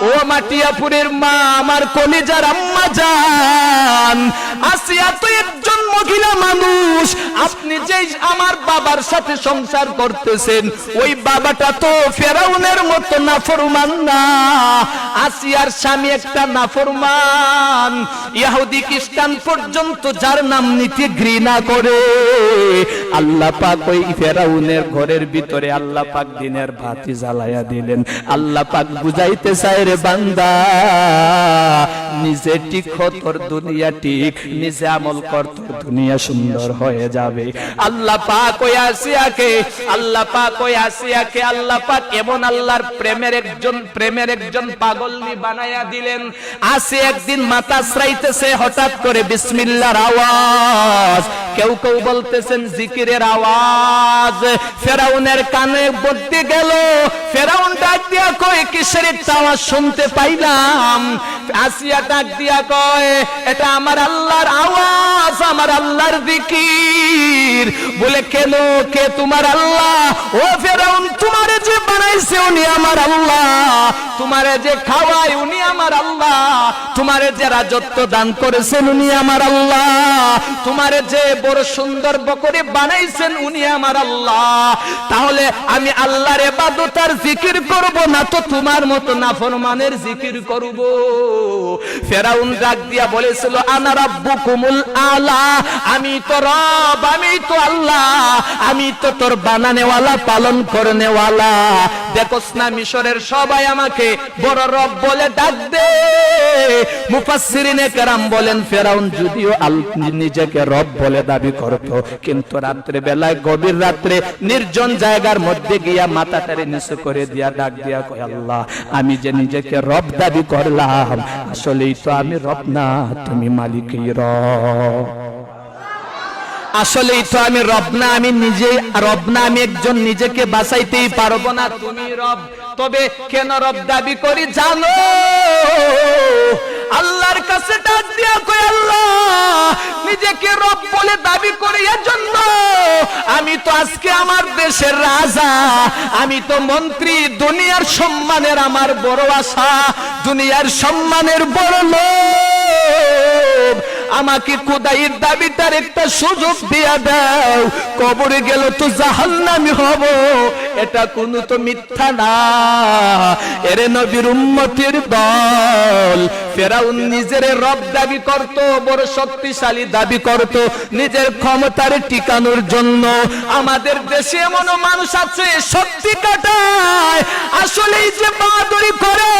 ও মাটিয়াপুরের মা আমার কলেজার আম্মা যান আসিয়া তো একজন মহিলা মানুষ আপনি যে আমার বাবার সাথে সংসার করতেছেন ওই বাবাটা তো ফেরাউনের মতো নাফরমান না। আসিয়ার স্বামী একটা নাফরমান। ইহুদি খ্রিস্টান পর্যন্ত যার নাম নিতে ঘৃণা করে। আল্লাহ পাক ওই ফেরাউনের ঘরের ভিতরে আল্লাহ পাক দিনের বাতি জ্বালায়া দিলেন। আল্লাহ পাক বুঝাইতে চায় রে বান্দা নিজে ঠিক হ, তোর দুনিয়া ঠিক। নিজে আমল কর তোর দুনিয়া সুন্দর হয়ে যাবে আল্লাহ পাক ওই আসিয়াকে, আল্লাহ পাক ওই আসিয়াকে, আল্লাহ পাক এমন আল্লাহর প্রেমের একজন প্রেমের একজন পাগলনি বানায়া দিলেন। আসে একদিন মাথা শ্রাইতেছে হঠাৎ করে বিসমিল্লাহর আওয়াজ। কেউ কেউ বলতেছেন জিকিরের আওয়াজ। ফেরাউনের কানে বলতে গেল। ফেরাউন ডাক দিয়া কয়, কিসের আওয়াজ শুনতে পাইলাম? আসিয়া ডাক দিয়া কয়, এটা আমার আল্লাহর আওয়াজ, আমার আল্লাহর জিকির। বলে, কেন? কে? তোমার আল্লাহ। ও ফেরাউন, তোমারে বানাইছে উনি আমার আল্লাহ। তোমারে যে খাওয়ায় উনি আমার আল্লাহ। তোমারে যে রাজত্ব দান করেছেন উনি আমার আল্লাহ। তোমারে যে বড় সুন্দর বকরে বানাইছেন উনি আমার আল্লাহ। তাহলে আমি আল্লাহর এবাদত আর জিকির করব না তো তোমার মতো নাফরমানের জিকির করব। ফেরাউন ডাক দিয়া বলেছিল, আনা রাব্বুকুমুল আলা। আমি তো রব, আমি তো আল্লাহ। আমি তো তোর বানানেওয়ালা, পালন করনেওয়ালা। দেখোস না মিশরের সবাই আমাকে বড় রব বলে ডাক দে মুফাসসিরিনে কেরাম বলেন, ফেরাউন যদিও নিজেকে রব বলে দাবি করত, কিন্তু রাত্রে বেলায় গভীর রাত্রে নির্জন জায়গার মধ্যে গিয়া মাথাটারে নিচু করে দিয়া ডাক দিয়া কয়, আল্লাহ, আমি যে নিজেকে রব দাবি করলাম, আসলেই তো আমি রব না, তুমি মালিকই রব। আসলেই তো আমি রব না, আমি নিজে, রব না, আমি একজন নিজেকে বাঁচাইতেই পারব না। তুমি রব, তবে কেন রব দাবি করি জানো? আল্লাহর কাছে ডাক দিয়া কই আল্লাহ, নিজেকে রব বলে দাবি করি এজন্য। আমি তো আজকে আমার দেশের রাজা, আমি তো মন্ত্রী, দুনিয়ার সম্মানের আমার বড় আশা, দুনিয়ার সম্মানের বড় লোভ আমাকে কোদাইয়ের দাবিটার একটা সুযোগ দিয়া দাও। কবরে গেল তো জাহান্নামি হব। এটা কোন তো মিথ্যা না। এরে নবীর উম্মতির দল। ফেরাউন নিজের রব দাবি করত, বড় শক্তিশালী দাবি করত, নিজের ক্ষমতার টিকানোর জন্য। আমাদের দেশে এমন মানুষ আছে, শক্তি কাটায় আসলেই যে বাহাদুরি করে।